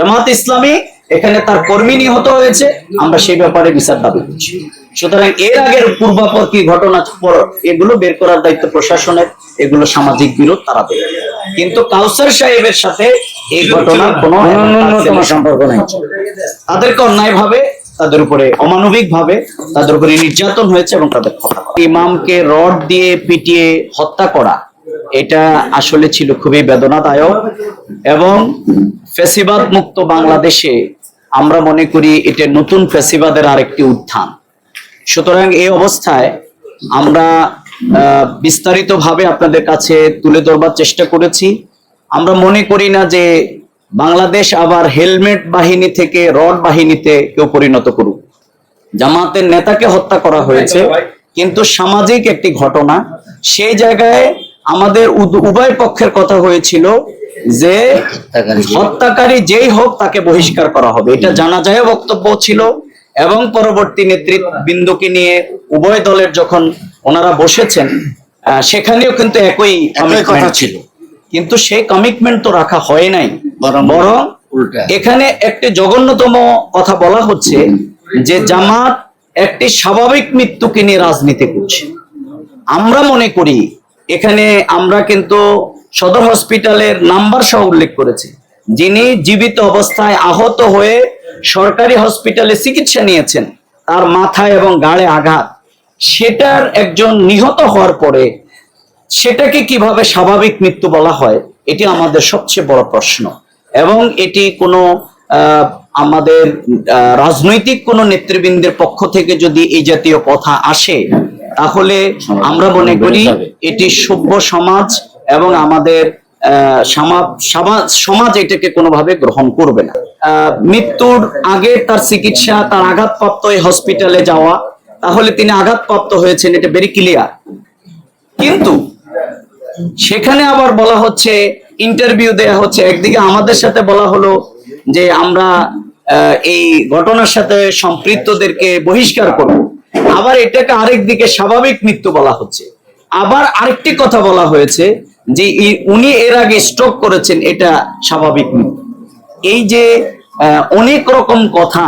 জামাত ইসলামী এখানে তার কর্মী নিহত হয়েছে আমরা সেই ব্যাপারে বিচার দাবি করছি। সুতরাং এর আগের পূর্বাপর কি ঘটনা পর- এগুলো বের করার দায়িত্ব প্রশাসনের এগুলো সামাজিক বিরোধ তারা দেবে। কিন্তু কাউসার সাহেবের সাথে এই ঘটনার কোনো ন্যূনতম সম্পর্ক নাই। তাদেরকে অন্যায় ভাবে তাদের উপরে অমানবিক ভাবে তাদের উপরে নির্যাতন হয়েছে এবং তাদের হত্যা। ইমামকে রড দিয়ে পিটিয়ে হত্যা করা এটা আসলে ছিল খুবই বেদনাদায়ক এবং ফেসিবাদ মুক্ত বাংলাদেশে আমরা মনে করি এটা নতুন ফেসিবাদের আরেকটি উত্থান। সুতরাং এই অবস্থায় আমরা বিস্তারিত ভাবে আপনাদের কাছে তুলে ধরবার চেষ্টা করেছি। আমরা মনে করি না যে বাংলাদেশ আবার হেলমেট বাহিনী থেকে, রড বাহিনীতে কেউ পরিণত করুক। জামাতের নেতাকে হত্যা করা হয়েছে, কিন্তু সামাজিক একটি ঘটনা। সেই জায়গায় আমাদের উভয় পক্ষের কথা হয়েছিল যে হত্যাকারী যেই হোক তাকে বহিষ্কার করা হবে। এটা জানা যায় বক্তব্য ছিল এবং পরবর্তী নেতৃবৃন্দকে নিয়ে উভয় দলের যখন ওনারা বসেছেন সেখানেও কিন্তু একই কথা ছিল। কিন্তু সেই কমিটমেন্ট তো রাখা হয় নাই। বরং এখানে একটি জঘন্যতম কথা বলা হচ্ছে যে জামাত একটি স্বাভাবিক মৃত্যুকে নিয়ে রাজনীতি করছে। আমরা মনে করি এখানে আমরা কিন্তু সদর হসপিটালের নাম্বার সহ উল্লেখ করেছে। যিনি জীবিত অবস্থায় আহত হয়ে সরকারি হসপিটালে চিকিৎসা নিয়েছেন তার মাথায় এবং গাড়ে আঘাত। সেটার একজন নিহত হওয়ার পরে সেটাকে কীভাবে স্বাভাবিক মৃত্যু বলা হয় এটি আমাদের সবচেয়ে বড় প্রশ্ন। এবং এটি কোনো আহ, আমাদের রাজনৈতিক কোনো নেতৃবৃন্দের পক্ষ থেকে যদি এই জাতীয় কথা আসে তাহলে আমরা মনে করি এটি সভ্য সমাজ এবং আমাদের সমাজ এটাকে কোনোভাবে গ্রহণ করবে না। মৃত্যুর আগে তার চিকিৎসা, তার আঘাতপ্রাপ্ত এই হসপিটালে যাওয়া, তাহলে তিনি আঘাতপ্রাপ্ত হয়েছেন, এটা ভেরি ক্লিয়ার কিন্তু সেখানে আবার বলা হচ্ছে ইন্টারভিউ দেয়া হচ্ছে, একদিকে আমাদের সাথে বলা হলো যে আমরা এই ঘটনার সাথে সম্পৃক্তদেরকে বহিষ্কার করব। আবার এটাকে আরেক দিকে স্বাভাবিক মৃত্যু বলা হচ্ছে। আবার আরেকটি কথা বলা হয়েছে যে উনি এর আগে স্ট্রোক করেছেন, এটা স্বাভাবিক এই যে অনেক রকম কথা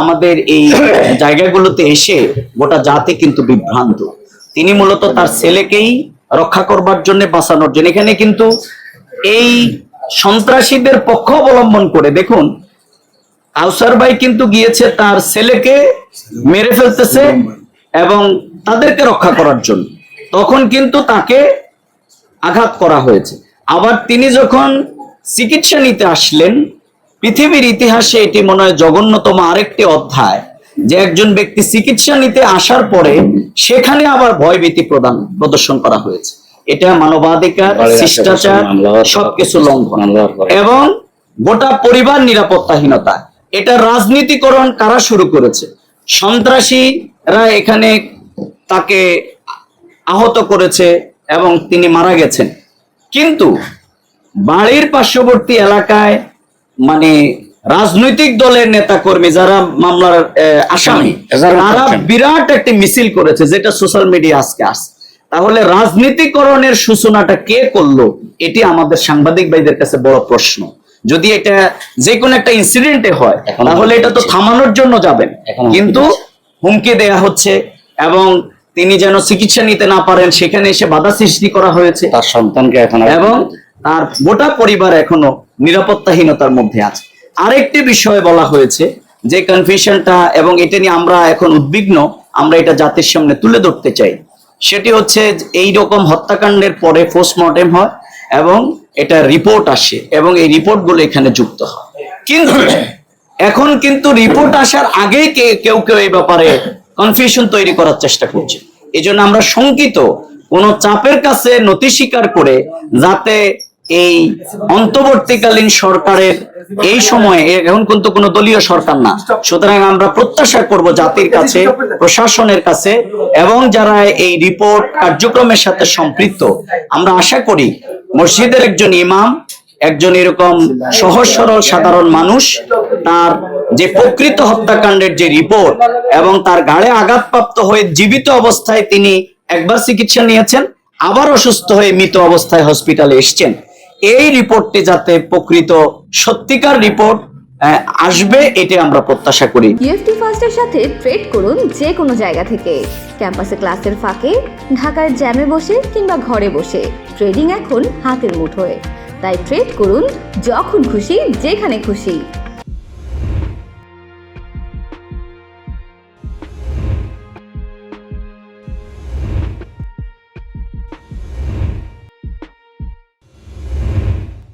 আমাদের এই জায়গাগুলোতে এসে গোটা জাতি কিন্তু বিভ্রান্ত। তিনি মূলত তার ছেলেকেই রক্ষা করবার জন্য বাঁচানোর জন্য। এখানে কিন্তু এই সন্ত্রাসীদের পক্ষ অবলম্বন করে, দেখুন আউসার ভাই কিন্তু গিয়েছে তার ছেলেকে মেরে ফেলতেছে এবং তাদেরকে রক্ষা করার জন্য। তখন কিন্তু তাকে আঘাত করা হয়েছে। আবার তিনি যখন চিকিৎসা নিতে আসলেন পৃথিবীর ইতিহাসে এটি মনে হয় জঘন্যতম আরেকটি অধ্যায় যে একজন ব্যক্তি চিকিৎসা নিতে আসার পরে সেখানে আবার ভয়ভীতি প্রদান প্রদর্শন করা হয়েছে। এটা মানবাধিকার শিষ্টাচার সবকিছু লঙ্ঘন। এবং গোটা পরিবার নিরাপত্তাহীনতা। এটা রাজনীতিকরণ কারা শুরু করেছে? সন্ত্রাসীরা এখানে তাকে আহত করেছে। এবং তিনি মারা গেছেন। কিন্তু বাড়ির পার্শ্ববর্তী এলাকায় মানে রাজনৈতিক দলের নেতা কর্মী যারা মামলার আসামি তারা বিরাট একটি মিছিল করেছে যেটা সোশ্যাল মিডিয়া আজকে আসছে। তাহলে রাজনীতিকরণের সূচনাটা কে করল? এটি আমাদের সাংবাদিক ভাইদের কাছে বড় প্রশ্ন। যদি এটা যে কোনো একটা ইনসিডেন্টে হয় তাহলে এটা তো থামানোর জন্য যাবেন। কিন্তু হুমকি দেয়া হচ্ছে এবং তিনি যেন চিকিৎসা নিতে না পারেন সেখানে এসে বাধা সৃষ্টি করা হয়েছে। তার সন্তানকে এখন এবং তার গোটা পরিবার এখনও নিরাপত্তাহীনতার মধ্যে আছে। আরেকটি বিষয় বলা হয়েছে যে কনফিউশনটা এবং এটা নিয়ে আমরা এখন উদ্বিগ্ন আমরা এটা জাতির সামনে তুলে ধরতে চাই। সেটি হচ্ছে এই রকম হত্যাকাণ্ডের পরে পোস্টমর্টেম হয় এবং এটা রিপোর্ট আসে এবং এই রিপোর্টগুলো এখানে যুক্ত হয়। কিন্তু এখন কিন্তু রিপোর্ট আসার আগে কে- কেউ কেউ এই ব্যাপারে কনফিউশন তৈরি করার চেষ্টা করছে। এই জন্য আমরা শঙ্কিত, কোন চাপের কাছে নথি স্বীকার করে যাতে এই অন্তর্বর্তীকালীন সরকারের এই সময়ে, এখন কিন্তু কোনো দলীয় সরকার না, সুতরাং আমরা প্রত্যাশা করব জাতির কাছে, প্রশাসনের কাছে, এবং যারা এই রিপোর্ট কার্যক্রমের সাথে সম্পৃক্ত, আমরা আশা করি মসজিদের একজন ইমাম, একজন এরকম সহজ সরল সাধারণ মানুষ, তার যে প্রকৃত হত্যাকাণ্ডের যে রিপোর্ট এবং তার গাড়ে আঘাতপ্রাপ্ত হয়ে জীবিত অবস্থায় তিনি একবার চিকিৎসা নিয়েছেন, আবার অসুস্থ হয়ে মৃত অবস্থায় হসপিটালে এসছেন। এই রিপোর্টটি যাতে প্রকৃত সত্যিকার রিপোর্ট আসবে এটা আমরা প্রত্যাশা করি। ইউএফটি ফার্স্টের সাথে ট্রেড করুন যে কোনো জায়গা থেকে। ক্যাম্পাসে ক্লাসের ফাঁকে, ঢাকার জ্যামে বসে কিংবা ঘরে বসে। ট্রেডিং এখন হাতের মুঠোয়। তাই ট্রেড করুন যখন খুশি, যেখানে খুশি।